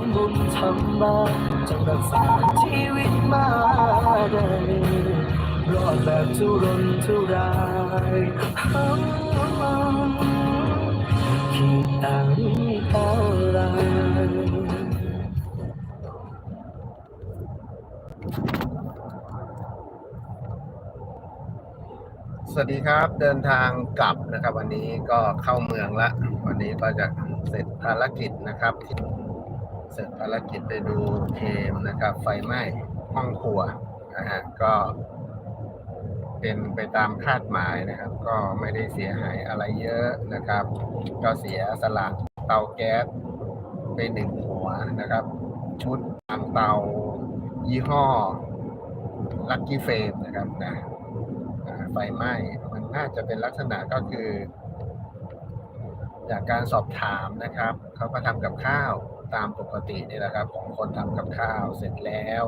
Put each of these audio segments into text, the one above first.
ลบุญทำมาจงรักษาชีวิตมาได้รอดแบบทุรนทุรายคิดอะไรอะไรสวัสดีครับเดินทางกลับนะครับ วันนี้ก็เข้าเมืองละ วันนี้ก็จะเสร็จภารกิจนะครับเส ร็จภารกิจไปดูเทมนะครับ ไฟไหม้ห้องครัวนะฮะก็เป็นไปตามคาดหมายนะครับ ก็ไม่ได้เสียหายอะไรเยอะนะครับ ก็เสียสละเตาแก๊สไปหนึ่งหัวนะครับ ชุดทางเตายี่ห้อลั c กี้เฟมนะครับนะไฟไหม้มันน่าจะเป็นลักษณะก็คือ จากการสอบถามนะครับ เขาก็ทำกับข้าว ตามปกตินี่แหละครับ ของคนทำกับข้าวเสร็จแล้ว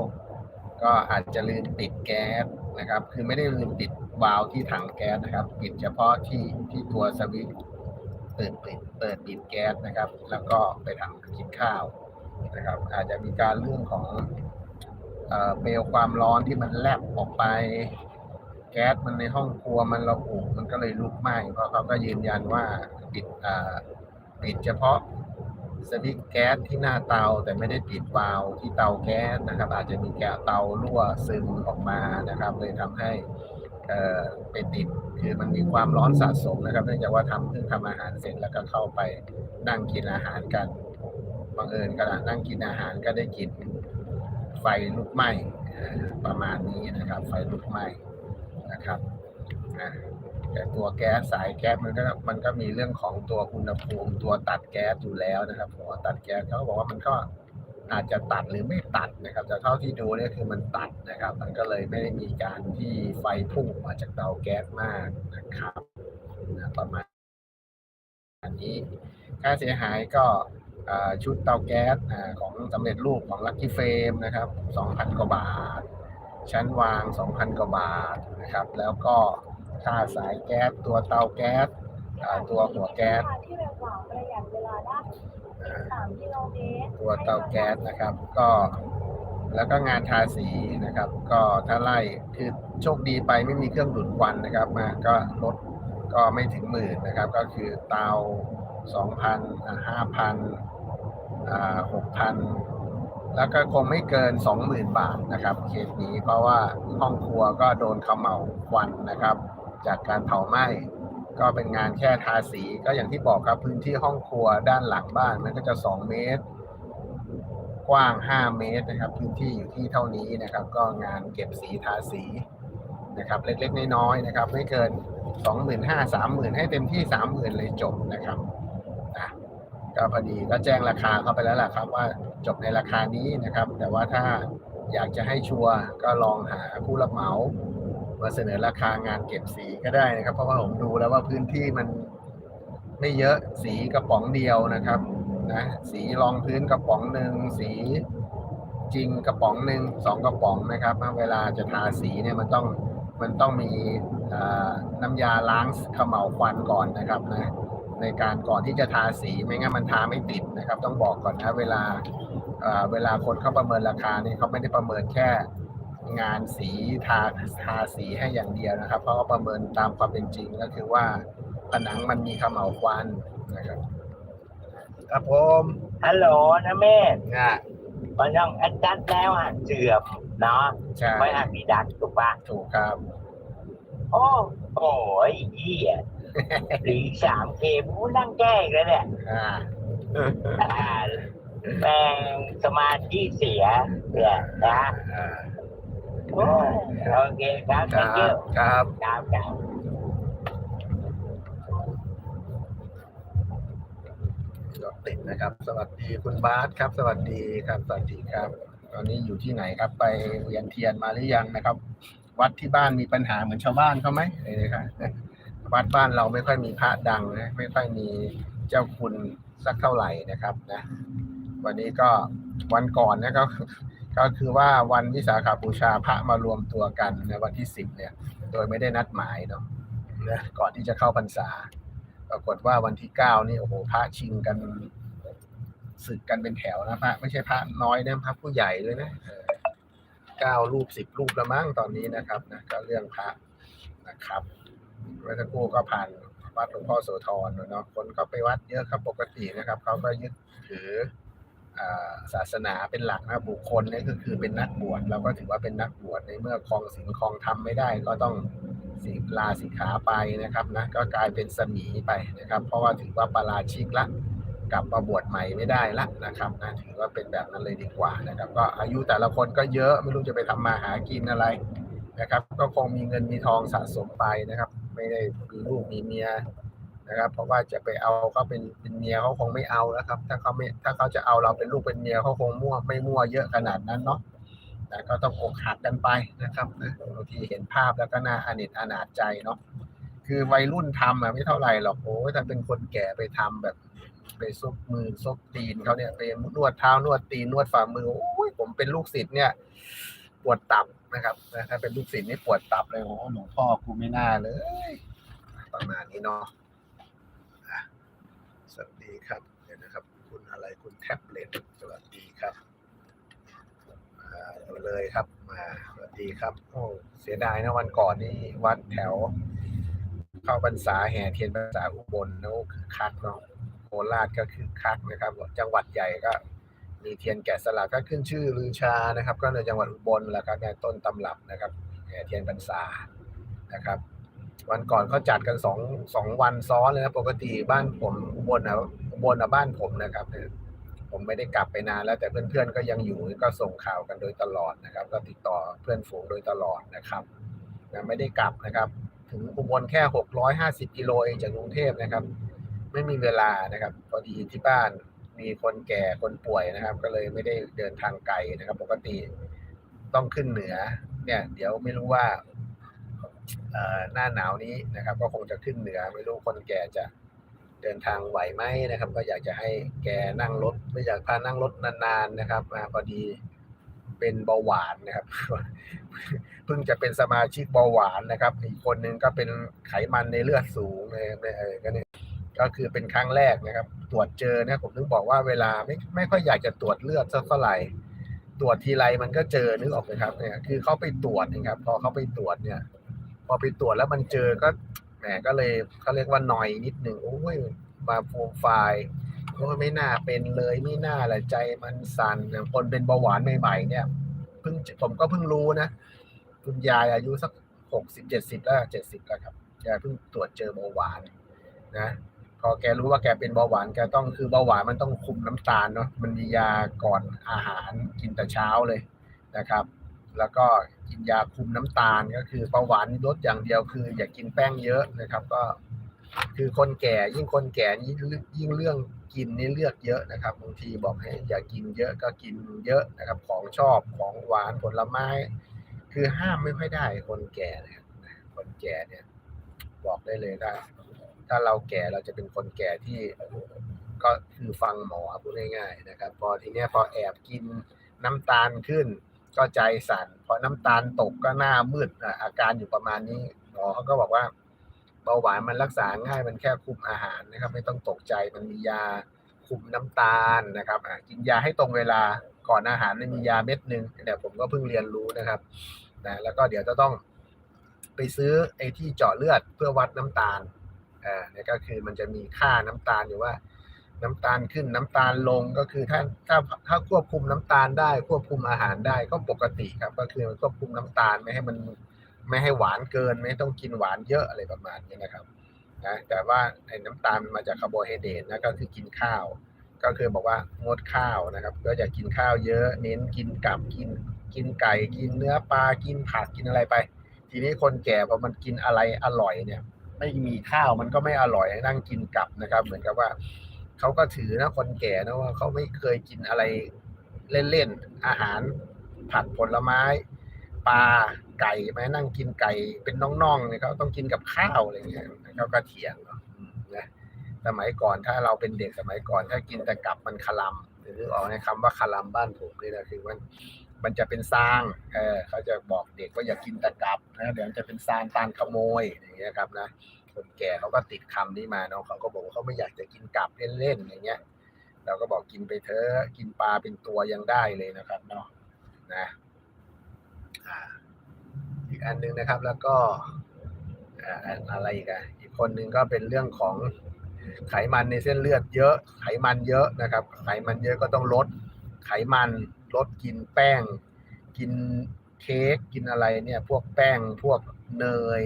ก็อาจจะลืมปิดแก๊สนะครับ คือไม่ได้ลืมปิดวาล์วที่ถังแก๊สนะครับ ปิดเฉพาะที่ที่ตัวสวิตช์เปิดปิดเปิดปิดแก๊สนะครับ แล้วก็ไปทำกินข้าวนะครับ อาจจะมีการเรื่องของเปลวความร้อนที่มันแลบออกไป แก๊สมันในห้องครัวมันระอุมันก็เลยลุกไหม้เพราะเขาก็ยืนยันว่าปิดอ่าปิดเฉพาะ สวิตช์แก๊สที่หน้าเตาแต่ไม่ได้ปิดวาล์วที่เตาแก๊สนะครับ อาจจะมีแก๊สเตารั่วซึมออกมานะครับ เลยทำให้เอ่อไปติดคือมันมีความร้อนสะสมนะครับเนื่องจากว่าทำเพิ่งทำอาหารเสร็จแล้วก็เข้าไปนั่งกินอาหารกันบังเอิญขณะนั่งกินอาหารก็ได้กลิ่นไฟลุกไหม้ประมาณนี้นะครับ ไฟลุกไหม้นะครับ แต่ตัวแก๊สสายแก๊สมันก็มันก็มีเรื่องของตัวอุณหภูมิ ตัวตัดแก๊สอยู่แล้วนะครับหัวตัดแก๊สเขาบอกว่ามันก็อาจจะตัดหรือไม่ตัดนะครับแต่เท่าที่ดูเนี่ยคือมันตัดนะครับ มันก็เลยไม่ได้มีการที่ไฟพุ่งออกมาจากเตาแก๊สมากนะครับนะประมาณอันนี้ค่าเสียหายก็ชุดเตาแก๊สของสำเร็จรูปของ Lucky Frame นะครับ2,000 กว่าบาท ชั้นวาง 2,000 กว่าบาทนะครับ แล้วก็ ค่าสายแก๊สตัวเตาแก๊สอ่าตัวหัวแก๊สที่เร็วกว่าประหยัดเวลาได้อ่าสามกิโลเมตรตัวเตาแก๊สนะครับ ก็แล้วก็งานทาสีนะครับ ก็ถ้าไล่คือโชคดีไปไม่มีเครื่องดูดควันนะครับ มาก็ลดก็ไม่ถึงหมื่นนะครับ ก็คือเตา2,000อ่า5,000อ่า6,000แล้วก็คงไม่เกิน 20,000 บาทนะครับเคสนี้เพราะว่าห้องครัวก็โดนเขมเหลาควันนะครับ จากการเผาไหม้ก็เป็นงานแค่ทาสีก็อย่างที่บอกครับพื้นที่ห้องครัวด้านหลังบ้านมันก็จะ 2 เมตร กว้าง 5 เมตรนะครับ พื้นที่อยู่ที่เท่านี้นะครับ ก็งานเก็บสีทาสีนะครับ เล็กๆน้อยๆนะครับ ไม่เกิน 25,000 30,000 ให้เต็มที่ 30,000 เลยจบนะครับนะก็พอดีก็แจ้งราคาเข้าไปแล้วล่ะครับ ว่าจบในราคานี้นะครับ แต่ว่าถ้าอยากจะให้ชัวร์ก็ลองหาผู้รับเหมา มาเสนอราคางานเก็บสีก็ได้นะครับ เพราะว่าผมดูแล้วว่าพื้นที่มันไม่เยอะสีกระป๋องเดียวนะครับนะสีรองพื้นกระป๋องหนึ่งสีจริงกระป๋องหนึ่งสองกระป๋องนะครับเวลาจะทาสีเนี่ยมันต้องมันต้องมีน้ำยาล้างเขม่าควันก่อนนะครับนะในการก่อนที่จะทาสีไม่งั้นมันทาไม่ติดนะครับ ต้องบอกก่อนนะเวลาอ่าเวลาคนเขาประเมินราคาเนี่ยเขาไม่ได้ประเมินแค่ งานสีทาทาสีให้อย่างเดียวนะครับ เพราะว่าประเมินตามความเป็นจริงก็คือว่าผนังมันมีเขม่าวควันนะครับครับผมฮัลโหลนะแม่อะมันต้องแอดจัดแล้วอะเจือบเนาะใช่ไม่หักมีดักถูกปะถูกครับ โอ้โอ้ยเหี้ยหรือสามเคมูนั่งแก้อีกแล้วเนี่ยอ่าอ่าแม่งสมาธิเสียเนี่ยนะอ่า โอ้ยโอเคครับค thank รั you บครับ ครับครับรถติดนะครับ สวัสดีคุณบาสครับ สวัสดีครับ สวัสดีครับ ตอนนี้อยู่ที่ไหนครับ ไปเวียนเทียนมาหรือยังนะครับ วัดที่บ้านมีปัญหาเหมือนชาวบ้านเขาไหมเออครับวัดบ้านเราไม่ค่อยมีพระดังนะไม่ค่อยมีเจ้าคุณสักเท่าไหร่นะครับนะ วันนี้ก็วันก่อนนะก็ ก็คือว่าวันวิสาขบูชาพระมารวมตัวกันในวันที่สิบเนี่ย โดยไม่ได้นัดหมายเนาะก่อนที่จะเข้าพรรษา ปรากฏว่าวันที่เก้านี่โอ้โหพระชิงกันศึกกันเป็นแถวนะพระไม่ใช่พระน้อยนะพระผู้ใหญ่เลยนะเก้ารูปสิบรูปละมั้งตอนนี้นะครับนะก็เรื่องพระนะครับเมื่อสักครู่ก็ผ่านวัดหลวงพ่อโสธรเนาะคนก็ไปวัดเยอะครับปกตินะครับเขาก็ยึดถือ ศาสนาเป็นหลักนะบุคคลนี่ก็คือเป็นนักบวชเราก็ถือว่าเป็นนักบวชในเมื่อคลองศีลคลองธรรมไม่ได้ ก็ต้องสิลาสิกขาไปนะครับนะก็กลายเป็นสมีไปนะครับ เพราะว่าถือว่าปาราชิกละกลับมาบวชใหม่ไม่ได้ละนะครับนะถือว่าเป็นแบบนั้นเลยดีกว่านะครับ ก็อายุแต่ละคนก็เยอะไม่รู้จะไปทำมาหากินอะไรนะครับ ก็คงมีเงินมีทองสะสมไปนะครับ ไม่ได้มีลูกมีเมีย นะครับ เพราะว่าจะไปเอาเขาเป็นเป็นเมียเขาคงไม่เอาแล้วครับ ถ้าเขาไม่ถ้าเขาจะเอาเราเป็นลูกเป็นเมียเขาคงมั่วไม่มั่วเยอะขนาดนั้นเนาะแต่ก็ต้องอกหักกันไปนะครับนะบางทีเห็นภาพแล้วก็น่าอนิจอนาจใจเนาะคือวัยรุ่นทำอะไม่เท่าไหร่หรอกโอ้ยถ้าเป็นคนแก่ไปทำแบบ ไปซบมือซบตีนเขาเนี่ยไปนวดเท้านวดตีนนวดฝ่ามือโอ้ยผมเป็นลูกศิษย์เนี่ยปวดตับนะครับถ้าเป็นลูกศิษย์นี่ปวดตับเลยโอ้หลวงพ่อกูไม่น่าเลย ประมาณนี้เนาะ สวัสดีครับเดี๋ยวนะครับ คุณอะไรคุณแท็บเล็ตสวัสดีครับมาเอาเลยครับมาสวัสดีครับ โอ้เสียดายนะวันก่อนนี่วัดแถว เข้าพรรษาแห่เทียนพรรษาอุบลนะโอ้คือคักเนาะโคราชก็คือคักนะครับ จังหวัดใหญ่ก็มีเทียนแกะสลักก็ขึ้นชื่อลือชานะครับ ก็ในจังหวัดอุบลแหละครับในต้นตำรับนะครับแห่เทียนพรรษานะครับ วันก่อนเขาจัดกันสองสองวันซ้อนเลยนะปกติบ้านผมอุบลนะอุบลนะบ้านผมนะครับผมไม่ได้กลับไปนานแล้ว แต่เพื่อนๆก็ยังอยู่ก็ส่งข่าวกันโดยตลอดนะครับ ก็ติดต่อเพื่อนฝูงโดยตลอดนะครับไม่ได้กลับนะครับ ถึงอุบลแค่650กิโลเองจากกรุงเทพนะครับ ไม่มีเวลานะครับพอดีที่บ้านมีคนแก่คนป่วยนะครับ ก็เลยไม่ได้เดินทางไกลนะครับ ปกติต้องขึ้นเหนือ เนี่ย เดี๋ยวไม่รู้ว่า หน้าหนาวนี้นะครับ ก็คงจะขึ้นเหนือไม่รู้คนแก่จะเดินทางไหวไหมนะครับ ก็อยากจะให้แกนั่งรถไม่อยากพานั่งรถนานๆนะครับมาพอดีเป็นเบาหวานนะครับเพิ่งจะเป็นสมาชิกเบาหวานนะครับ อีกคนนึงก็เป็นไขมันในเลือดสูงเลยเออก็เนี่ยก็คือเป็นครั้งแรกนะครับ ตรวจเจอนะผมถึงบอกว่าเวลาไม่ไม่ค่อยอยากจะตรวจเลือดสักเท่าไหร่ตรวจทีไรมันก็เจอนึกออกไหมครับเนี่ยคือเขาไปตรวจนะครับ พอเขาไปตรวจเนี่ย พอไปตรวจแล้วมันเจอก็แหมก็เลยเขาเรียกว่าหน่อยนิดหนึ่งโอ้ยมาโปรไฟล์ไม่น่าเป็นเลยไม่น่าแหละใจมันสั่นนคนเป็นเบาหวานใหม่ๆเนี่ยเพิ่งผมก็เพิ่งรู้นะคุณยายอายุสักหกสิบเจ็ดสิบแล้วเจ็ดสิบแล้วครับแกเพิ่งตรวจเจอเบาหวานนะพอแกรู้ว่าแกเป็นเบาหวานแกต้องคือเบาหวานมันต้องคุมน้ำตาลเนาะมันมียาก่อนอาหารกินแต่เช้าเลยนะครับ แล้วก็กินยาคุมน้ำตาลก็คือเบาหวานลดอย่างเดียวคือ อย่ากินแป้งเยอะนะครับ ก็คือคนแก่ยิ่งคนแก่ยิ่งยิ่งเรื่องกินนี่เลือกเยอะนะครับบางทีบอกให้อย่ากินเยอะก็กินเยอะนะครับ ของชอบของหวานผลไม้ คือห้ามไม่ค่อยได้คนแก่นะครับคนแก่เนี่ย บอกได้เลยว่าถ้าเราแก่เราจะเป็นคนแก่ที่ก็คือฟังหมอพูดง่ายๆนะครับ พอทีเนี้ยพอแอบกินน้ำตาลขึ้น ก็ใจสั่นพอน้ำตาลตกก็หน้ามืดอาการอยู่ประมาณนี้หมอเขาก็บอกว่าเบาหวานมันรักษาง่ายมันแค่คุมอาหารนะครับ ไม่ต้องตกใจมันมียาคุมน้ำตาลนะครับกินยาให้ตรงเวลาก่อนอาหารมันมียาเม็ดหนึ่งเดี๋ยวผมก็เพิ่งเรียนรู้นะครับนะแล้วก็เดี๋ยวจะต้องไปซื้อไอ้ที่เจาะเลือดเพื่อวัดน้ำตาลอ่านี่ก็คือมันจะมีค่าน้ำตาลอยู่ว่า น้ำตาลขึ้นน้ำตาลลงก็คือถ้าถ้าถ้าควบคุมน้ำตาลได้ ควบคุมอาหารได้ก็ปกติครับ ก็คือควบคุมน้ำตาลไม่ให้มันไม่ให้หวานเกิน ไม่ต้องกินหวานเยอะอะไรประมาณนี้นะครับนะแต่ว่าไอ้น้ำตาลมันมาจากคาร์โบไฮเดรตนะก็คือกินข้าว ก็คือบอกว่างดข้าวนะครับ ก็อย่ากินข้าวเยอะเน้นกินกับกินกินไก่กินเนื้อปลากินผักกินอะไรไป ทีนี้คนแก่พอมันกินอะไรอร่อยเนี่ย ไม่มีข้าวมันก็ไม่อร่อยนั่งกินกลับนะครับ เหมือนกับว่า เขาก็ถือนะคนแก่นะว่าเขาไม่เคยกินอะไรเล่นๆอาหารผัดผลไม้ ปลาไก่ไหมนั่งกินไก่เป็นน้องๆเนี่ยเขาต้องกินกับข้าวอะไรเงี้ยเขาก็เถียงเนาะนะสมัยก่อนถ้าเราเป็นเด็กสมัยก่อน ถ้ากินแต่กับมันคลำหรือออกในคำว่าคลำบ้านผมนี่นะคือมันมันจะเป็นซางเออเขาจะบอกเด็กว่าอย่ากินแต่กับนะเดี๋ยวจะเป็นซางตานขโมยอย่างเงี้ยครับนะ คนแก่เขาก็ติดคำนี้มาเนาะเขาก็บอกว่าเขาไม่อยากจะกินกับเล่นๆอย่างเงี้ย เราก็บอกกินไปเถอะกินปลาเป็นตัวยังได้เลยนะครับเนาะนะอีกอันหนึงนะครับแล้วก็อะไรอีกอะอีกคนหนึ่งก็เป็นเรื่องของไขมันในเส้นเลือดเยอะ ไขมันเยอะนะครับ ไขมันเยอะก็ต้องลด ไขมันลดกินแป้ง กินเค้กกินอะไรเนี่ย พวกแป้งพวกเนย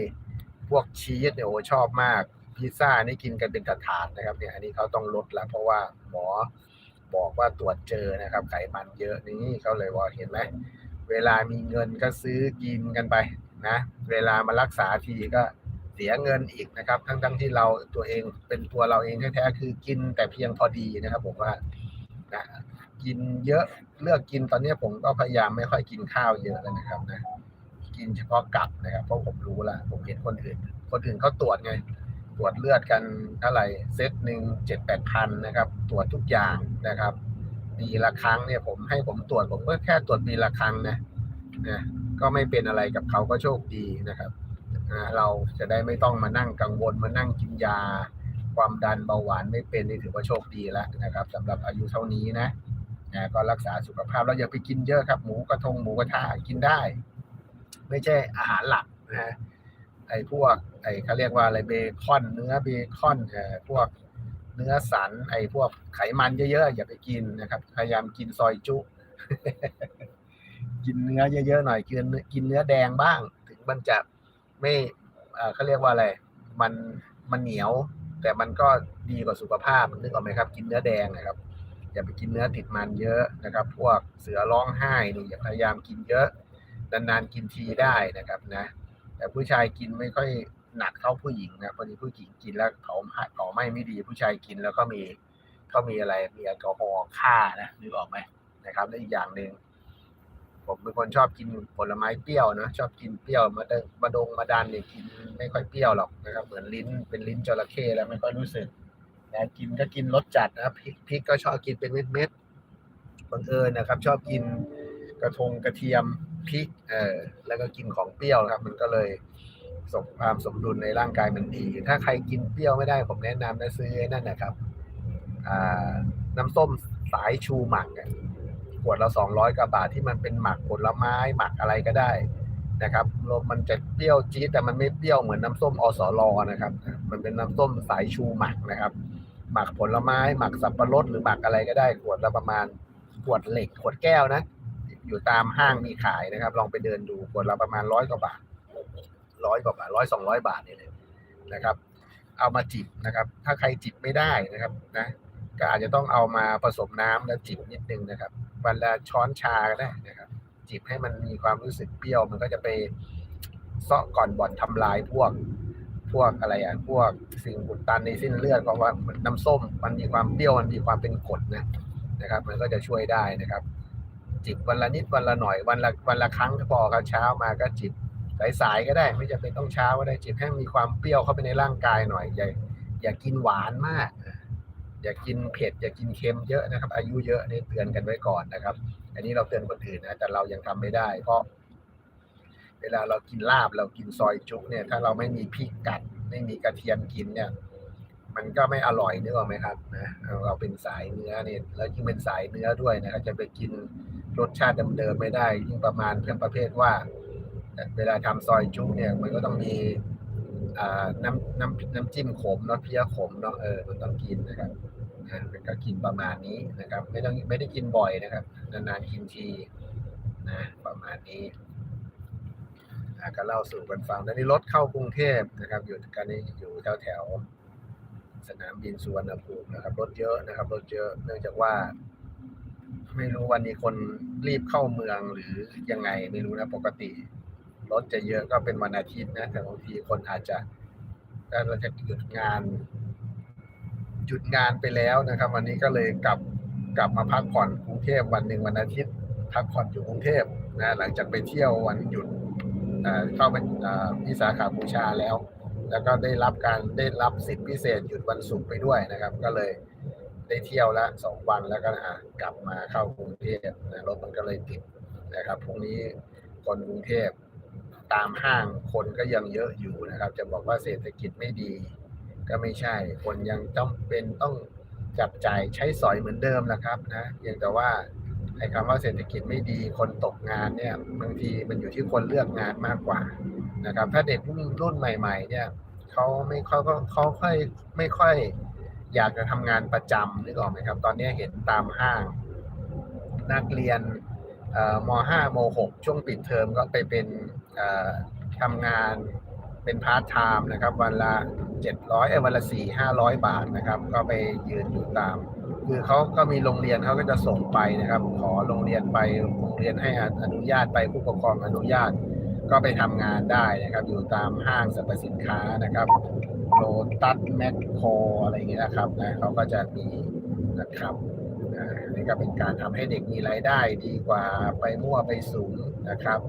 พวกชีสเนี่ยโอ้ชอบมาก พิซซ่านี่กินกันเป็นถาดๆนะครับเนี่ยอันนี้เขาต้องลดแล้วเพราะว่าหมอบอกว่าตรวจเจอนะครับ ไขมันเยอะนี่เขาเลยว่าเห็นไหมเวลามีเงินก็ซื้อกินกันไปนะ เวลามารักษาทีก็เสียเงินอีกนะครับ ทั้งๆที่เราตัวเองเป็นตัวเราเองแท้ๆคือกินแต่เพียงพอดีนะครับ ผมว่านะกินเยอะเลือกกินตอนนี้ผมก็พยายามไม่ค่อยกินข้าวเยอะแล้วนะครับนะ กินเฉพาะกับนะครับเพราะผมรู้ละผมเห็นคนอื่น คนอื่นเขาตรวจไง ตรวจเลือดกันเท่าไหร่เซตหนึ่งเจ็ดแปดพันนะครับ ตรวจทุกอย่างนะครับปีละครั้งเนี่ยผมให้ผมตรวจผมก็แค่ตรวจปีละครั้งนะนะก็ไม่เป็นอะไรกับเขาก็โชคดีนะครับเราจะได้ไม่ต้องมานั่งกังวลมานั่งกินยา ความดันเบาหวานไม่เป็นนี่ถือว่าโชคดีแล้วนะครับสำหรับอายุเท่านี้นะนะก็รักษาสุขภาพแล้วอย่าไปกินเยอะครับ หมูกระทงหมูกระทะกินได้ ไม่ใช่อาหารหลักนะฮะไอ้พวกไอ้เขาเรียกว่าอะไรเบคอน เนื้อเบคอนเอ่อพวกเนื้อสัน ไอ้พวกไขมันเยอะๆอย่าไปกินนะครับ พยายามกินซอยจุ กินเนื้อเยอะๆหน่อยกินกินเนื้อแดงบ้าง ถึงมันจะไม่เอ่อเขาเรียกว่าอะไรมันมันเหนียว แต่มันก็ดีกว่าสุขภาพนึกออกไหมครับ กินเนื้อแดงนะครับอย่าไปกินเนื้อติดมันเยอะนะครับ พวกเสือร้องไห้นี่อย่าพยายามกินเยอะ นานๆกินทีได้นะครับนะ แต่ผู้ชายกินไม่ค่อยหนักเท่าผู้หญิงนะพอดีผู้หญิงกินแล้วเขาเขาไม่ไม่ดี ผู้ชายกินแล้วก็มีก็มีอะไรมีแอลกอฮอล์ฆ่านะนึกออกไหมนะครับและอีกอย่างหนึ่งผมเป็นคนชอบกินผลไม้เปรี้ยวนะชอบกินเปรี้ยวมาเดมาดงมาดันเนี่ยกินไม่ค่อยเปรี้ยวหรอกนะครับเหมือนลิ้นเป็นลิ้นจระเข้แล้วไม่ค่อยรู้สึกนะกินก็กินรสจัดนะพริกพริกก็ชอบกินเป็นเม็ดเม็ดๆบังเอิญนะครับ ชอบกินกระทงกระเทียม พริกเออแล้วก็กินของเปรี้ยวครับ มันก็เลยสมความสมดุลในร่างกายมันดี ถ้าใครกินเปรี้ยวไม่ได้ผมแนะนำนะซื้อไอ้นั่นนะครับอ่าน้ำส้มสายชูหมักขวดละสองร้อยกว่าบาทที่มันเป็นหมักผลไม้หมักอะไรก็ได้นะครับรสมันจะเปรี้ยวจี๊ดแต่มันไม่เปรี้ยวเหมือนน้ำส้มอสอรอนะครับ มันเป็นน้ำส้มสายชูหมักนะครับ หมักผลไม้ หมักสับปะรดหรือหมักอะไรก็ได้ ขวดละประมาณขวดเหล็กขวดแก้วนะ อยู่ตามห้างมีขายนะครับ ลองไปเดินดูขวดละประมาณร้อยกว่าบาทร้อยกว่าบาทร้อยสองร้อยบาทนี่เลยนะครับ เอามาจิบนะครับ ถ้าใครจิบไม่ได้นะครับนะก็อาจจะต้องเอามาผสมน้ำแล้วจิบนิดนึงนะครับวันละช้อนชาก็ได้นะครับ จิบให้มันมีความรู้สึกเปรี้ยว มันก็จะไปเซาะก่อนบ่อนทำลายพวกพวกอะไรอะพวกสิ่งอุดตันในเส้นเลือดเพราะว่าน้ำส้มมันมีความเปรี้ยวมันมีความเป็นกรดนะนะครับ มันก็จะช่วยได้นะครับ จิบวันละนิดวันละหน่อยวันละวันละครั้งก็พอครับเช้ามาก็จิบสายๆก็ได้ ไม่จำเป็นต้องเช้าก็ได้จิบให้มีความเปรี้ยวเข้าไปในร่างกายหน่อยอย่าอย่ากินหวานมาก อย่ากินเผ็ดอย่ากินเค็มเยอะนะครับ อายุเยอะนี่เตือนกันไว้ก่อนนะครับ อันนี้เราเตือนคนอื่นนะแต่เรายังทำไม่ได้ เพราะ เวลาเรากินลาบเรากินซอยจุเนี่ยถ้าเราไม่มีพริกกัดไม่มีกระเทียมกินเนี่ย มันก็ไม่อร่อยนึกออกไหมครับนะเราเป็นสายเนื้อเนี่ยแล้วยิ่งเป็นสายเนื้อด้วยนะครับจะไปกินรสชาติเดิมๆไม่ได้ยิ่งประมาณเพื่อนประเภทว่า เวลาทำซอยจุ๊เนี่ยมันก็ต้องมีน้ำน้ำน้ำจิ้มขมเนาะเพี้ยขมเนาะเออมันต้องกินนะครับนะก็กินประมาณนี้นะครับ ไม่ต้องไม่ได้กินบ่อยนะครับ นานๆกินทีนะประมาณนี้อะก็เล่าสู่กันฟังตอนนี้รถเข้ากรุงเทพนะครับ อยู่กันนี้อยู่แถวแถว สนามบินสุวรรณภูมินะครับรถเยอะนะครับรถเยอะเนื่องจากว่า ไม่รู้วันนี้คนรีบเข้าเมืองหรือยังไงไม่รู้นะปกติ รถจะเยอะก็เป็นวันอาทิตย์นะ แต่บางทีคนอาจจะถ้าเราจะหยุดงาน หยุดงานไปแล้วนะครับ วันนี้ก็เลยกลับกลับมาพักผ่อนกรุงเทพวันหนึ่งวันอาทิตย์ พักผ่อนอยู่กรุงเทพนะหลังจากไปเที่ยววันหยุดเข้าไปเอ่อวิสาขาบูชาแล้ว แล้วก็ได้รับการได้รับสิทธิพิเศษหยุดวันศุกร์ไปด้วยนะครับ ก็เลยได้เที่ยวละสองวันแล้วก็อะกลับมาเข้ากรุงเทพนะรถมันก็เลยติดนะครับพรุ่งนี้คนกรุงเทพตามห้างคนก็ยังเยอะอยู่นะครับ จะบอกว่าเศรษฐกิจไม่ดี ก็ไม่ใช่ คนยังต้องเป็นต้องจับจ่ายใช้สอยเหมือนเดิมนะครับนะเพียงแต่ว่าไอ้คำว่าเศรษฐกิจไม่ดีคนตกงานเนี่ยบางทีมันอยู่ที่คนเลือกงานมากกว่า นะครับถ้าเด็กรุ่นรุ่นใหม่ ๆ เนี่ยเขาไม่เขาก็เขาค่อยไม่ค่อยอยากจะทำงานประจำนึกออกไหมครับ ตอนนี้เห็นตามห้าง นักเรียนม .5 ม .6 ช่วงปิดเทอมก็ไปเป็นทำงานเป็นพาร์ทไทม์นะครับ วันละ 700เอ้ยวันละ 4 500 บาทนะครับ ก็ไปยืนอยู่ตาม คือเขาก็มีโรงเรียนเขาก็จะส่งไปนะครับ ขอโรงเรียนไปโรงเรียนให้อนุญาตไปผู้ปกครองอนุญาต ก็ไปทำงานได้นะครับ อยู่ตามห้างสรรพสินค้านะครับโลตัสแมคโครอะไรเงี้ยนะครับนะเขาก็จะมีนะครับนี่ก็เป็นการทำให้เด็กมีรายได้ดีกว่าไปมั่วไปสูงนะครับ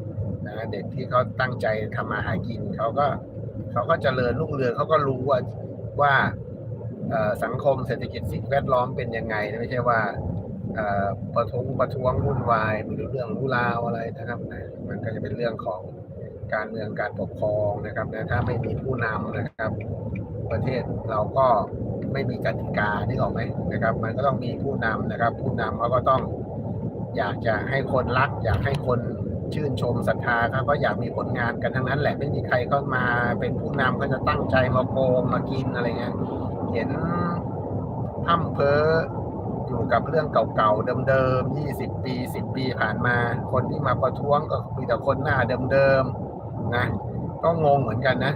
นะเด็กที่เขาตั้งใจทำมาหากินเขาก็เขาก็เจริญรุ่งเรืองเขาก็รู้ว่าว่าสังคมเศรษฐกิจสิ่งแวดล้อมเป็นยังไง ไม่ใช่ว่าประท้วงประท้วงวุ่นวายหรือเรื่องรู้ราวอะไรนะครับนะมันก็จะเป็นเรื่องของ การเมืองการปกครองนะครับนะถ้าไม่มีผู้นำนะครับ ประเทศเราก็ไม่มีกติกานี่ออกไหมนะครับ มันก็ต้องมีผู้นำนะครับ ผู้นำเขาก็ต้องอยากจะให้คนรัก อยากให้คนชื่นชมศรัทธาเขาก็อยากมีผลงานกันทั้งนั้นแหละไม่มีใครเข้ามาเป็นผู้นำก็จะตั้งใจมาโกงมากินอะไรเงี้ยเห็นพั่มเพออยู่กับเรื่องเก่าๆเดิมๆ20 ปี 10 ปีผ่านมา คนที่มาประท้วงก็มีแต่คนหน้าเดิมๆ นะ ก็งงเหมือนกันนะ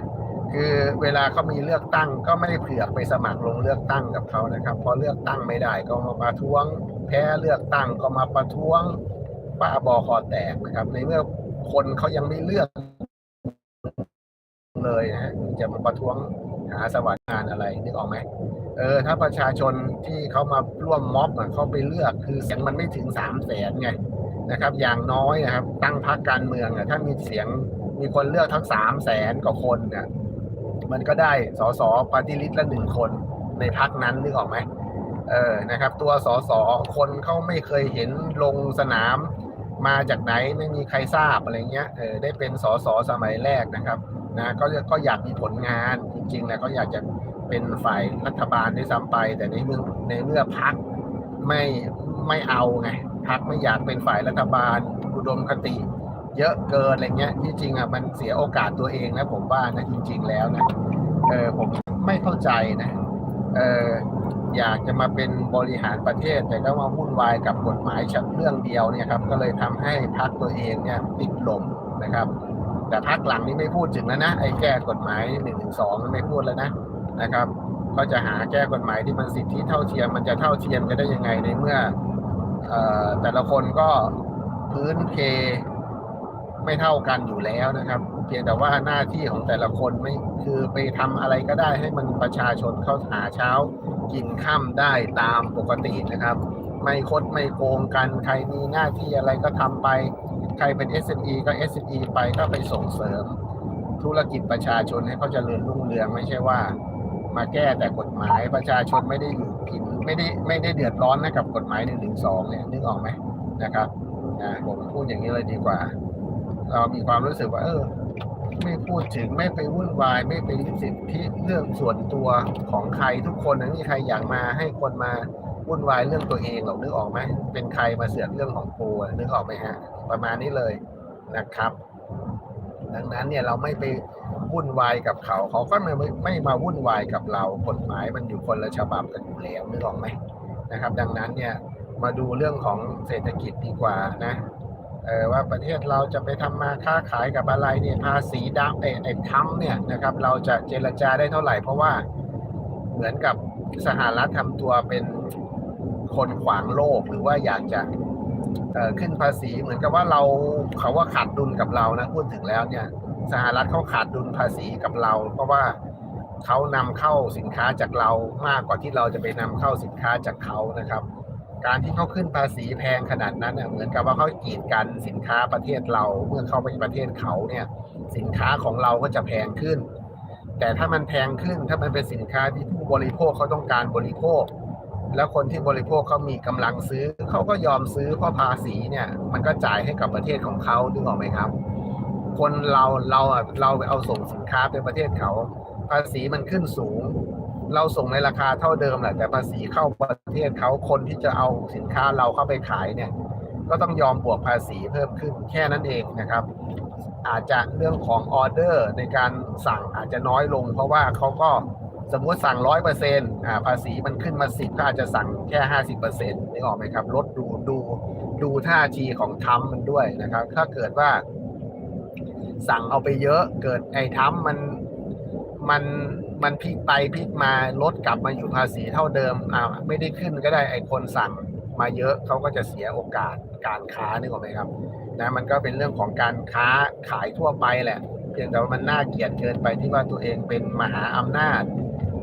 คือเวลาเขามีเลือกตั้งก็ไม่ได้เผือกไปสมัครลงเลือกตั้งกับเขานะครับ พอเลือกตั้งไม่ได้ก็มาประท้วง แพ้เลือกตั้งก็มาประท้วงป้าบอคอแตกนะครับ ในเมื่อคนเขายังไม่เลือกเลยนะจะมาประท้วงหาสวัสดิการอะไรนึกออกไหมเออ ถ้าประชาชนที่เขามาร่วมม็อบเขาไปเลือกคือเสียงมันไม่ถึงสามแสนไงนะครับ อย่างน้อยนะครับ ตั้งพรรคการเมืองอะถ้ามีเสียง มีคนเลือกทั้งสามแสนกว่าคนเนี่ยมันก็ได้สสปฏิริษละหนึ่งคนในพรรคนั้นนึกออกไหมเออนะครับ ตัวสสคนเขาไม่เคยเห็นลงสนามมาจากไหนไม่มีใครทราบอะไรเงี้ยเออได้เป็นสสสมัยแรกนะครับนะก็ก็อยากมีผลงานจริงๆนะก็อยากจะเป็นฝ่ายรัฐบาลด้วยซ้ำไป แต่ในเมื่อในเมื่อพรรคไม่ไม่เอาไงพักไม่อยากเป็นฝ่ายรัฐบาลอุดมคติ เยอะเกินอะไรเงี้ยที่จริงอะมันเสียโอกาสตัวเองนะผมว่านะจริง ๆ แล้วนะเออผมไม่เข้าใจนะเอออยากจะมาเป็นบริหารประเทศ แต่ก็มาวุ่นวายกับกฎหมายชัดเรื่องเดียวเนี่ยครับก็เลยทำให้พักตัวเองเนี่ยติดลมนะครับ แต่พักหลังนี้ไม่พูดถึงแล้วนะไอ้แก้กฎหมายหนึ่งหนึ่งสองไม่พูดแล้วนะนะครับ ก็จะหาแก้กฎหมายที่มันสิทธิเท่าเทียมมันจะเท่าเทียมกันได้ยังไงในเมื่อเอ่อแต่ละคนก็พื้นเพ ไม่เท่ากันอยู่แล้วนะครับ เพียงแต่ว่าหน้าที่ของแต่ละคนไม่คือไปทำอะไรก็ได้ให้มันประชาชนเข้าหาเช้า กินข้ามได้ตามปกตินะครับ ไม่คดไม่โกงกันใครมีหน้าที่อะไรก็ทำไป ใครเป็น SME ก็ SME ไปก็ไปส่งเสริม ธุรกิจประชาชนให้เขาเจริญรุ่งเรืองไม่ใช่ว่า มาแก้แต่กฎหมายประชาชนไม่ได้อยู่กินไม่ได้ไม่ได้เดือดร้อนนะกับกฎหมายหนึ่งหนึ่งสองเนี่ยนึกออกไหมนะครับนะผมพูดอย่างนี้เลยดีกว่า เรามีความรู้สึกว่า เออ ไม่พูดถึงไม่ไปวุ่นวาย ไม่ไปลิสิทธิเรื่องส่วนตัวของใครทุกคนนะมีใครอยากมาให้คนมาวุ่นวายเรื่องตัวเองหรอกนึกออกไหมเป็นใครมาเสือกเรื่องของกูนึกออกไหมฮะ ประมาณนี้เลยนะครับ ดังนั้นเนี่ยเราไม่ไปวุ่นวายกับเขา เขาก็ไม่ไม่มาวุ่นวายกับเรากฎหมายมันอยู่คนละฉบับกันอยู่แล้วนึกออกไหมนะครับ ดังนั้นเนี่ยมาดูเรื่องของเศรษฐกิจดีกว่านะ เออว่าประเทศเราจะไปทำมาค้าขายกับอะไรเนี่ยภาษีดังไอ้ไอ้ทำเนี่ยนะครับเราจะเจรจาได้เท่าไหร่ เพราะว่าเหมือนกับสหรัฐทำตัวเป็นคนขวางโลกหรือว่าอยากจะขึ้นภาษีเหมือนกับว่าเราเขาว่าขาดดุลกับเรานะพูดถึงแล้วเนี่ยสหรัฐเขาขาดดุลภาษีกับเรา เพราะว่าเขานำเข้าสินค้าจากเรามากกว่าที่เราจะไปนำเข้าสินค้าจากเขานะครับ การที่เขาขึ้นภาษีแพงขนาดนั้นเนี่ยเหมือนกับว่าเขากีดกันสินค้าประเทศเราเมื่อเข้าไปประเทศเขาเนี่ย สินค้าของเราก็จะแพงขึ้น แต่ถ้ามันแพงขึ้นถ้ามันเป็นสินค้าที่ผู้บริโภคเขาต้องการบริโภค แล้วคนที่บริโภคเขามีกำลังซื้อเขาก็ยอมซื้อเพราะภาษีเนี่ย มันก็จ่ายให้กับประเทศของเขาดึงออกไหมครับ คนเราเราเราไปเอาส่งสินค้าไปประเทศเขา ภาษีมันขึ้นสูง เราส่งในราคาเท่าเดิมแหละแต่ภาษีเข้าประเทศเขาคนที่จะเอาสินค้าเราเข้าไปขายเนี่ย ก็ต้องยอมบวกภาษีเพิ่มขึ้นแค่นั้นเองนะครับ อาจจะเรื่องของออเดอร์ในการสั่งอาจจะน้อยลง เพราะว่าเขาก็สมมติสั่งร้อยเปอร์เซ็นต์ภาษีมันขึ้นมาสิบก็อาจจะสั่งแค่ห้าสิบเปอร์เซ็นต์นึกออกไหมครับลดดูดูดูท่าทีของทรัมมันด้วยนะครับ ถ้าเกิดว่าสั่งเอาไปเยอะเกิดไอ้ทรัมมัน มันมันพลิกไปพลิกมาลดกลับมาอยู่ภาษีเท่าเดิมอ่าไม่ได้ขึ้นก็ได้ไอ้คนสั่งมาเยอะเขาก็จะเสียโอกาสการค้านึกออกไหมครับนะมันก็เป็นเรื่องของการค้าขายทั่วไปแหละ เพียงแต่ว่ามันน่าเกลียดเกินไปที่ว่าตัวเองเป็นมหาอำนาจ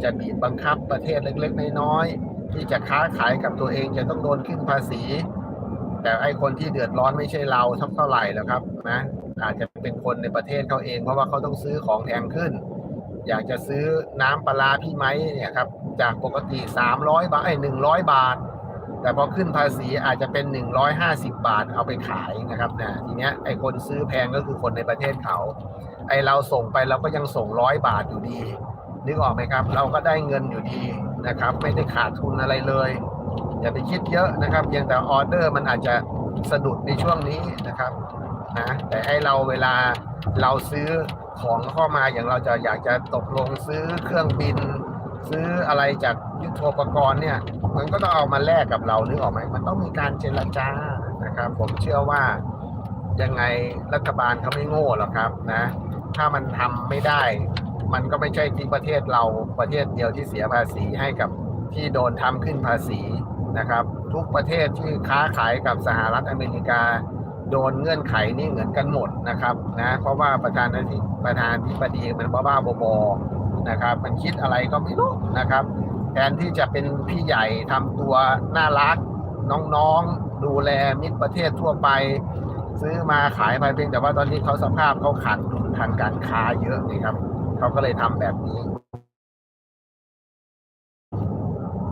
จะบีบบังคับประเทศเล็กๆน้อยๆที่จะค้าขายกับตัวเองจะต้องโดนขึ้นภาษี แต่ไอ้คนที่เดือดร้อนไม่ใช่เราทักเท่าไหร่แล้วครับนะอาจจะเป็นคนในประเทศเขาเองเพราะว่าเขาต้องซื้อของแพงขึ้น อยากจะซื้อน้ำปลาพี่ไม้เนี่ยครับจากปกติ 300 บาทไอ้100บาท แต่พอขึ้นภาษีอาจจะเป็น 150 บาทเอาไปขายนะครับนะทีเนี้ยไอ้คนซื้อแพงก็คือคนในประเทศเขา ไอ้เราส่งไปเราก็ยังส่งร้อยบาทอยู่ดี นึกออกไหมครับ เราก็ได้เงินอยู่ดีนะครับ ไม่ได้ขาดทุนอะไรเลยอย่าไปคิดเยอะนะครับเพียงแต่ออเดอร์มันอาจจะสะดุดในช่วงนี้นะครับนะแต่ให้เราเวลาเราซื้อ ของเข้ามาอย่างเราจะอยากจะตกลงซื้อเครื่องบิน ซื้ออะไรจากยุทโธปกรณ์เนี่ย มันก็ต้องเอามาแลกกับเรานึกออกไหมมันต้องมีการเจรจานะครับ ผมเชื่อว่ายังไงรัฐบาลเขาไม่โง่หรอกครับนะ ถ้ามันทำไม่ได้ มันก็ไม่ใช่ที่ประเทศเราประเทศเดียวที่เสียภาษีให้กับที่โดนทำขึ้นภาษีนะครับ ทุกประเทศที่ค้าขายกับสหรัฐอเมริกา โดนเงื่อนไขนี่เหมือนกันหมดนะครับนะเพราะว่าประธานาธิประธานธิบดีมันบ้าๆบอๆนะครับ มันคิดอะไรก็ไม่รู้นะครับแทนที่จะเป็นพี่ใหญ่ทำตัวน่ารักน้องๆดูแลมิตรประเทศทั่วไป ซื้อมาขายไปเพียงแต่ว่าตอนนี้เขาสภาพเขาขาดดุลทางการค้าเยอะนี่ครับเขาก็เลยทำแบบนี้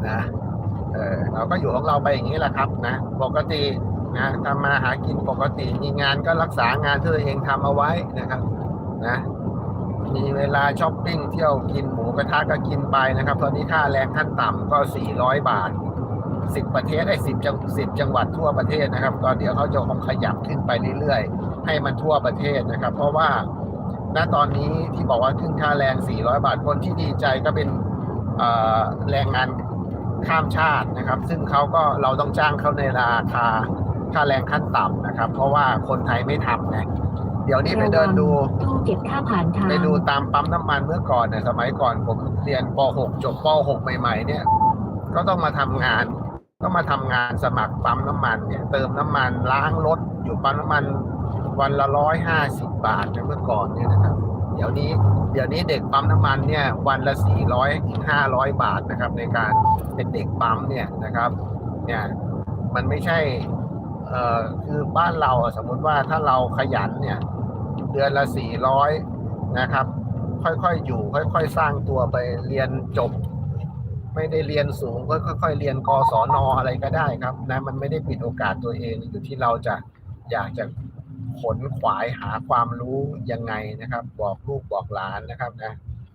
นะเออเราก็อยู่ของเราไปอย่างนี้แหละครับนะปกติ นะทำมาหากินปกติมีงานก็รักษางานที่ตัวเองทำเอาไว้นะครับนะมีเวลาช้อปปิ้งเที่ยวกินหมูกระทะก็กินไปนะครับ ตอนนี้ค่าแรงขั้นต่ำก็ 400 บาท 10 ประเทศไอ้10จัง10 จังหวัดทั่วประเทศนะครับก็เดี๋ยวเขาจะคงขยับขึ้นไปเรื่อยๆ ให้มันทั่วประเทศนะครับ เพราะว่าณตอนนี้ที่บอกว่าขึ้นค่าแรง 400 บาทคนที่ดีใจก็เป็นแรงงานข้ามชาตินะครับ ซึ่งเขาก็เราต้องจ้างเขาในราคา ค่าแรงขั้นต่ำนะครับ เพราะว่าคนไทยไม่ทำนะเดี๋ยวนี้ไปเดินดูตู้เก็บค่าผ่านทางไปดูตามปั๊มน้ำมันเมื่อก่อนเนี่ยสมัยก่อนผมเรียนป .6 จบป .6 ใหม่ๆเนี่ย ก็ต้องมาทำงาน ก็มาทำงานสมัครปั๊มน้ำมันเนี่ย เติมน้ำมันล้างรถอยู่ปั๊มน้ำมันวันละร้อยห้าสิบบาทนะเมื่อก่อนเนี่ยนะครับ เดี๋ยวนี้ เดี๋ยวนี้เด็กปั๊มน้ำมันเนี่ย วันละสี่ร้อยถึงห้าร้อยบาทนะครับ ในการเป็นเด็กปั๊มเนี่ยนะครับ เนี่ยมันไม่ใช่ เอ่อคือบ้านเราสมมุติว่าถ้าเราขยันเนี่ย เดือนละสี่ร้อยนะครับ ค่อยๆอยู่ ค่อย ๆ สร้างตัวไปเรียนจบ ไม่ได้เรียนสูงก็ค่อย ๆ เรียนกศนอะไรก็ได้ครับนะมันไม่ได้ปิดโอกาสตัวเองอยู่ที่เราจะอยากจะขนขวายหาความรู้ยังไงนะครับ บอกลูกบอกหลานนะครับนะ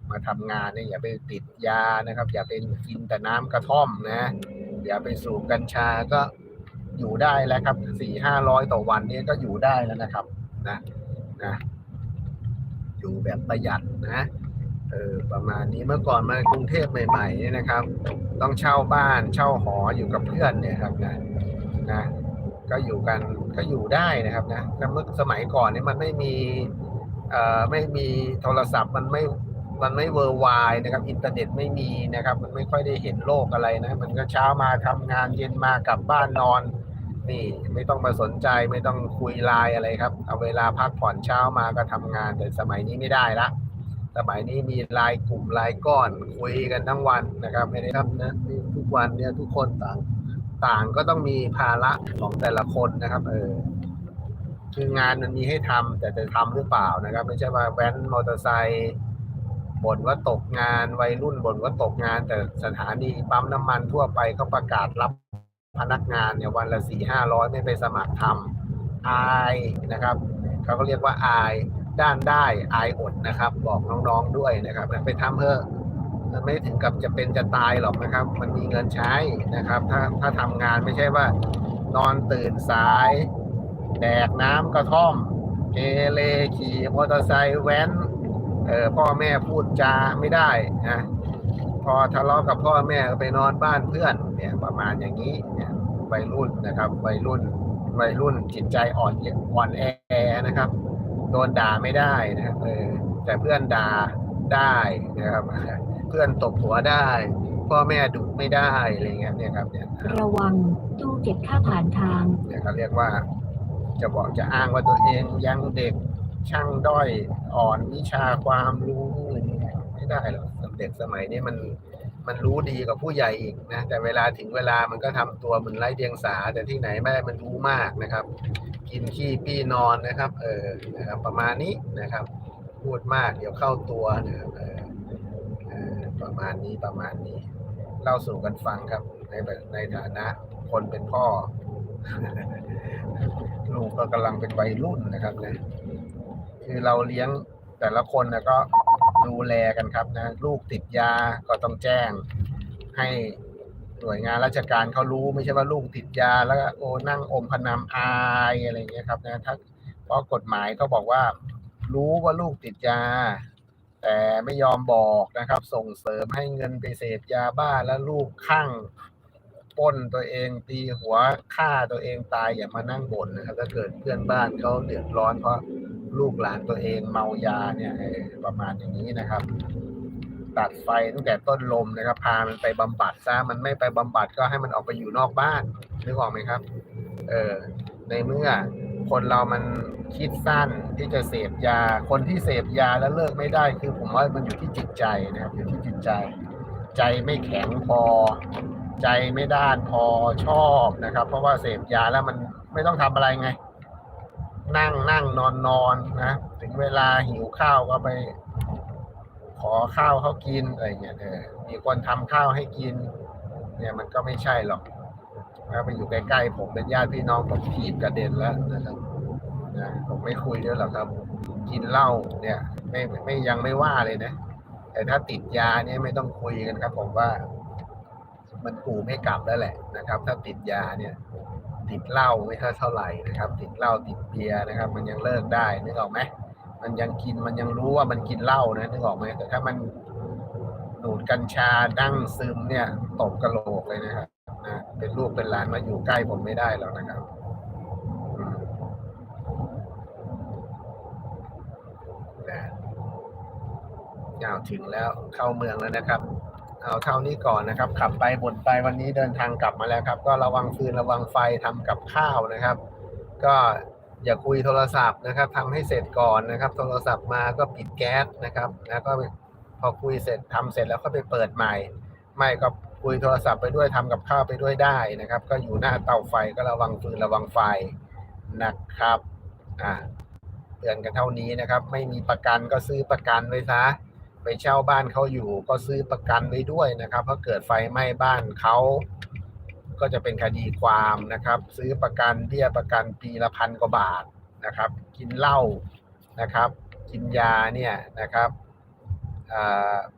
มาทำงานเนี่ยอย่าไปติดยานะครับ อย่าไปกินแต่น้ำกระท่อมนะ อย่าไปสูบกัญชาก็ อยู่ได้แล้วครับสี่ห้าร้อยต่อวันเนี่ยก็อยู่ได้แล้วนะครับนะนะอยู่แบบประหยัดนะเออประมาณนี้เมื่อก่อนมากรุงเทพใหม่ๆเนี่ยนะครับ ต้องเช่าบ้านเช่าหออยู่กับเพื่อนเนี่ยครับนะนะก็อยู่กันก็อยู่ได้นะครับนะแล้วเมื่อสมัยก่อนเนี่ยมันไม่มีเอ่อไม่มีโทรศัพท์มันไม่มันไม่เวอร์ไวนะครับอินเทอร์เน็ตไม่มีนะครับ มันไม่ค่อยได้เห็นโลกอะไรนะ มันก็เช้ามาทำงานเย็นมากลับบ้านนอน นี่ไม่ต้องมาสนใจไม่ต้องคุยไลน์อะไรครับ เอาเวลาพักผ่อนเช้ามาก็ทำงานแต่สมัยนี้ไม่ได้ละ สมัยนี้มีไลน์กลุ่มไลน์ก้อนคุยกันทั้งวันนะครับไม่ได้ครับนะทุกวันเนี่ยทุกคนต่างต่างก็ต้องมีภาระของแต่ละคนนะครับเออคืองานมันมีให้ทำแต่จะทำหรือเปล่านะครับ ไม่ใช่ว่าแว้นมอเตอร์ไซค์บ่นว่าตกงานวัยรุ่นบ่นว่าตกงาน แต่สถานีปั๊มน้ำมันทั่วไปเขาประกาศรับ พนักงานเนี่ยวันละสี่ห้าร้อยไม่ไปสมัครทำอายนะครับเขาก็เรียกว่าอายด้านได้อายอดนะครับ บอกน้องๆด้วยนะครับไปทำเถอะมันไม่ถึงกับจะเป็นจะตายหรอกนะครับ มันมีเงินใช้นะครับ ถ้าถ้าทำงานไม่ใช่ว่า นอนตื่นสาย แดกน้ำกระท่อม เกเรขี่มอเตอร์ไซค์แว้นเออพ่อแม่พูดจาไม่ได้นะ พอทะเลาะกับพ่อแม่ก็ไปนอนบ้านเพื่อนเนี่ยประมาณอย่างนี้เนี่ยวัยรุ่นนะครับวัยรุ่นวัยรุ่นจิตใจอ่อนอ่อนแอนะครับโดนด่าไม่ได้นะครับเออแต่เพื่อนด่าได้นะครับ เพื่อนตบหัวได้ พ่อแม่ดุไม่ได้อะไรเงี้ยเนี่ยครับเนี่ยระวังตู้เก็บค่าผ่านทางเนี่ยเขาเรียกว่า จะบอกจะอ้างว่าตัวเองยังเด็กช่างด้อยอ่อนวิชาความรู้อะไรเงี้ยไม่ได้หรอก เด็กสมัยนี้มันมันรู้ดีกว่าผู้ใหญ่อีกนะแต่เวลาถึงเวลามันก็ทำตัวเหมือนไร้เดียงสา แต่ที่ไหนไม่มันรู้มากนะครับ กินขี้ปี้นอนนะครับ เออนะครับประมาณนี้นะครับ พูดมากเดี๋ยวเข้าตัวนะครับเออประมาณนี้ประมาณนี้ เล่าสู่กันฟังครับ ในในฐานะ คนเป็นพ่อ ลูกก็กำลังเป็นวัยรุ่นนะครับนะคือเราเลี้ยงแต่ละคนนะก็ ดูแลกันครับนะลูกติดยาก็ต้องแจ้ง ให้หน่วยงานราชการเขารู้ไม่ใช่ว่าลูกติดยา แล้วก็โอ้นั่งอมพนามอายอะไรอย่างเงี้ยครับนะถ้าเพราะกฎหมายเขาบอกว่า รู้ว่าลูกติดยา แต่ไม่ยอมบอกนะครับ ส่งเสริมให้เงินไปเสพยาบ้าแล้วลูกข้าง ป้นตัวเองตีหัวฆ่าตัวเองตายอย่ามานั่งบ่นนะครับถ้าเกิดเพื่อนบ้านเขาเดือดร้อนเพราะลูกหลานตัวเองเมายาเนี่ยประมาณอย่างนี้นะครับ ตัดไฟตั้งแต่ต้นลมนะครับ พามันไปบำบัดซะมันไม่ไปบำบัดก็ให้มันออกไปอยู่นอกบ้านนึกออกไหมครับ เออในเมื่อคนเรามันคิดสั้นที่จะเสพยา คนที่เสพยาแล้วเลิกไม่ได้ คือผมว่ามันอยู่ที่จิตใจนะครับอยู่ที่จิตใจ ใจไม่แข็งพอ ใจไม่ด้านพอชอบนะครับ เพราะว่าเสพยาแล้วมันไม่ต้องทำอะไรไง นั่งนั่งนอนนอนนะถึงเวลาหิวข้าวก็ไป ขอข้าวเขากินอะไรเงี้ยเออมีคนทำข้าวให้กิน เนี่ยมันก็ไม่ใช่หรอกนะไปอยู่ใกล้ๆผมเป็นญาติพี่น้องผมถีบกระเด็นแล้วนะครับนะผมไม่คุยด้วยหรอกครับ กินเหล้าเนี่ย ไม่ไม่ยังไม่ว่าเลยนะ แต่ถ้าติดยาเนี่ยไม่ต้องคุยกันครับ ผมว่า มันกูไม่กลับแล้วแหละนะครับ ถ้าติดยาเนี่ย ติดเหล้าไม่เท่าเท่าไหร่นะครับ ติดเหล้าติดเบียร์นะครับ มันยังเลิกได้นึกออกไหมมันยังกินมันยังรู้ว่ามันกินเหล้านะนึกออกไหมแต่ถ้ามันดูดกัญชาดั้งซึมเนี่ยตบกระโหลกเลยนะครับนะเป็นลูกเป็นหลานมาอยู่ใกล้ผมไม่ได้หรอกนะครับนะเอาถึงแล้วเข้าเมืองแล้วนะครับ เอาเท่านี้ก่อนนะครับ ขับไปบนไปวันนี้เดินทางกลับมาแล้วครับ ก็ระวังฟืนระวังไฟทำกับข้าวนะครับ ก็อย่าคุยโทรศัพท์นะครับทำให้เสร็จก่อนนะครับ โทรศัพท์มาก็ปิดแก๊สนะครับ แล้วก็พอคุยเสร็จทำเสร็จแล้วก็ไปเปิดใหม่ ไม่ก็คุยโทรศัพท์ไปด้วยทำกับข้าวไปด้วยได้นะครับ ก็อยู่หน้าเตาไฟก็ระวังฟืนระวังไฟนะครับอ่าเตือนกันเท่านี้นะครับ ไม่มีประกันก็ซื้อประกันไว้ซะ ไปเช่าบ้านเขาอยู่ ก็ซื้อประกันไว้ด้วยนะครับเพราะเกิดไฟไหม้บ้านเขาก็จะเป็นคดีความนะครับ ซื้อประกันเบี้ยประกันปีละพันกว่าบาทนะครับ กินเหล้านะครับ กินยาเนี่ยนะครับ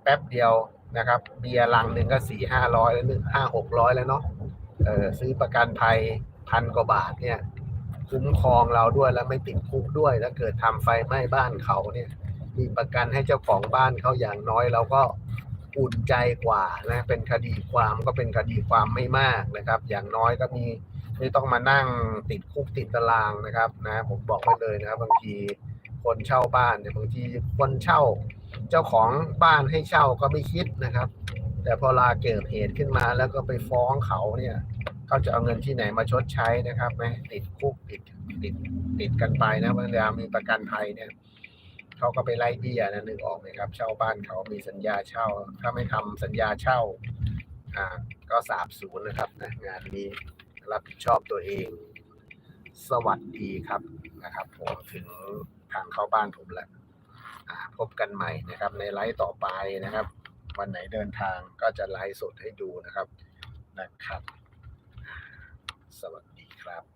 แป๊บเดียวนะครับ เบียร์ลังหนึ่งก็สี่ห้าร้อยแล้วหนึ่งห้าหกร้อยแล้วเนาะเออซื้อประกันภัยพันกว่าบาทเนี่ยคุ้มครองเราด้วยแล้วไม่ติดคุกด้วยถ้าเกิดทำไฟไหม้บ้านเขาเนี่ย มีประกันให้เจ้าของบ้านเขาอย่างน้อยเราก็อุ่นใจกว่านะ เป็นคดีความก็เป็นคดีความไม่มากนะครับ อย่างน้อยก็มีไม่ต้องมานั่งติดคุกติดตารางนะครับนะผมบอกไว้เลยนะครับ บางทีคนเช่าบ้านเนี่ยบางทีคนเช่า เจ้าของบ้านให้เช่าก็ไม่คิดนะครับ แต่พอลาเกิดเหตุขึ้นมาแล้วก็ไปฟ้องเขาเนี่ยเขาจะเอาเงินที่ไหนมาชดใช้นะครับไหมติดคุกติดติดติดกันไปนะเวลามีประกันภัยเนี่ย เขาก็ไปไล่เบี้ยนะนึกออกไหมครับ เช่าบ้านเขามีสัญญาเช่า ถ้าไม่ทำสัญญาเช่า อ่า ก็สาบสูญนะครับนะงานนี้รับผิดชอบตัวเอง สวัสดีครับนะครับผมถึงทางเข้าบ้านผมแล้วพบกันใหม่นะครับ ในไลฟ์ต่อไปนะครับ วันไหนเดินทางก็จะไลฟ์สดให้ดูนะครับนะครับ สวัสดีครับ